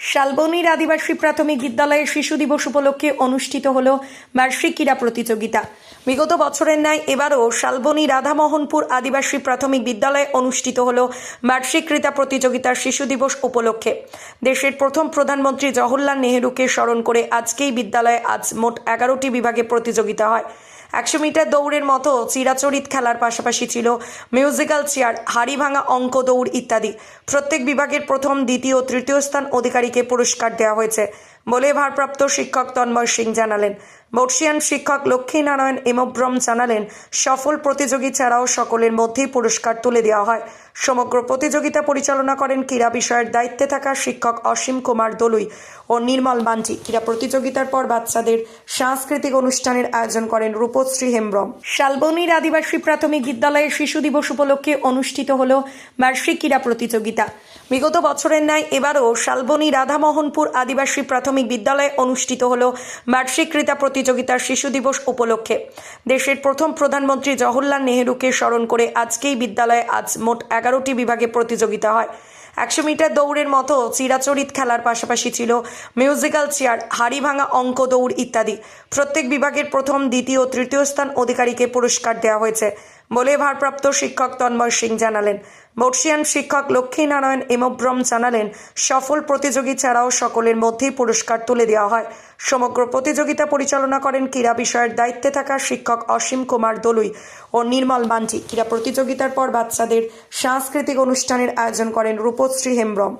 শালবনির আদিবাসী প্রাথমিক বিদ্যালয়ে শিশু দিবস উপলক্ষে অনুষ্ঠিত হল বার্ষিক ক্রীড়া প্রতিযোগিতা। বিগত বছরের ন্যায় এবারও শালবনী রাধামোহনপুর আদিবাসী প্রাথমিক বিদ্যালয়ে অনুষ্ঠিত হল বার্ষিক ক্রীড়া প্রতিযোগিতার শিশু দিবস উপলক্ষে। দেশের প্রথম প্রধানমন্ত্রী জওহরলাল নেহেরুকে স্মরণ করে আজকেই বিদ্যালয়ে আজ মোট এগারোটি বিভাগে প্রতিযোগিতা হয়। একশো মিটার দৌড়ের মতো চিরাচরিত খেলার পাশাপাশি ছিল মিউজিক্যাল চেয়ার হাড়ি ভাঙা অঙ্ক দৌড় ইত্যাদি। প্রত্যেক বিভাগের প্রথম, দ্বিতীয় ও তৃতীয় স্থান অধিকারীকে পুরস্কার দেওয়া হয়েছে। বলে ভারপ্রাপ্ত শিক্ষক তন্ময় সিং জানালেন। বর্ষিয়ান শিক্ষক লক্ষ্মীনারায়ণ এমব্রম জানালেন, সফল প্রতিযোগী ছাড়াও সকলের মধ্যেই পুরস্কার তুলে দেওয়া হয়। সমগ্র প্রতিযোগিতা পরিচালনা করেন ক্রীড়া বিষয়ের দায়িত্বে থাকা শিক্ষক অসীম কুমার দলুই ও নির্মল মান্টি ক্রীড়া প্রতিযোগিতার পর বাচ্চাদের সাংস্কৃতিক অনুষ্ঠানের আয়োজন করেন রূপশ্রী হেমব্রম। শালবনির আদিবাসী প্রাথমিক বিদ্যালয়ে শিশু দিবস উপলক্ষে অনুষ্ঠিত হল বার্ষিক ক্রীড়া প্রতিযোগিতা। বিগত বছরের ন্যায় এবারও শালবনী রাধামোহনপুর আদিবাসী প্রাথমিক বিদ্যালয়ে অনুষ্ঠিত হল বার্ষিক ক্রীড়া প্রতিযোগিতার শিশু দিবস উপলক্ষে। দেশের প্রথম প্রধানমন্ত্রী জওহরলাল নেহেরুকে স্মরণ করে আজকেই বিদ্যালয়ে আজ মোট এগারোটি বিভাগে প্রতিযোগিতা হয়। একশো মিটার দৌড়ের মতো চিরাচরিত খেলার পাশাপাশি ছিল মিউজিক্যাল চেয়ার, হাড়ি ভাঙা অঙ্ক দৌড় ইত্যাদি। প্রত্যেক বিভাগের প্রথম, দ্বিতীয় তৃতীয় স্থান অধিকারীকে পুরস্কার দেওয়া হয়েছে বলে ভারপ্রাপ্ত শিক্ষক তন্ময় সিং জানালেন। বর্ষিয়ান শিক্ষক লক্ষ্মীনারায়ণ এমব্রম জানালেন, সফল প্রতিযোগী ছাড়াও সকলের মধ্যেই পুরস্কার তুলে দেওয়া হয়। সমগ্র প্রতিযোগিতা পরিচালনা করেন ক্রীড়া বিষয়ের দায়িত্বে থাকা শিক্ষক অসীম কুমার দলুই ও নির্মল মাঞ্জি ক্রীড়া প্রতিযোগিতার পর বাচ্চাদের সাংস্কৃতিক অনুষ্ঠানের আয়োজন করেন রূপশ্রী হেমব্রম।